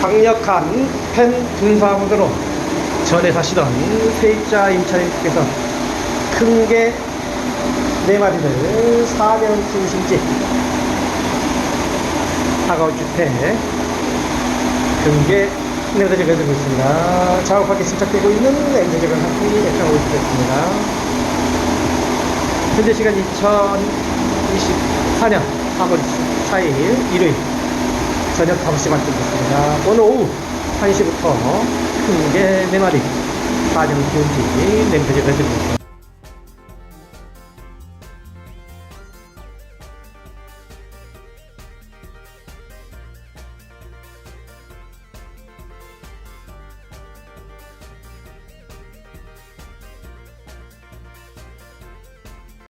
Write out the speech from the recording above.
강력한 펜 분사구도로 전에 사시던 세입자 임차인께서 큰 게 네 마리를 4년 키우신 지 사과주택 큰게 냄새 제거해주고 있습니다. 작업하기 시작되고 있는 제거 상품이 예상하고 있겠습니다. 현재 시간 2024년 3월 4일 일요일 저녁 5시 반쯤 됐습니다. 오늘 오후 1시부터 큰 게 4마리 4년 키운지 냄새 제거해주고 있습니다.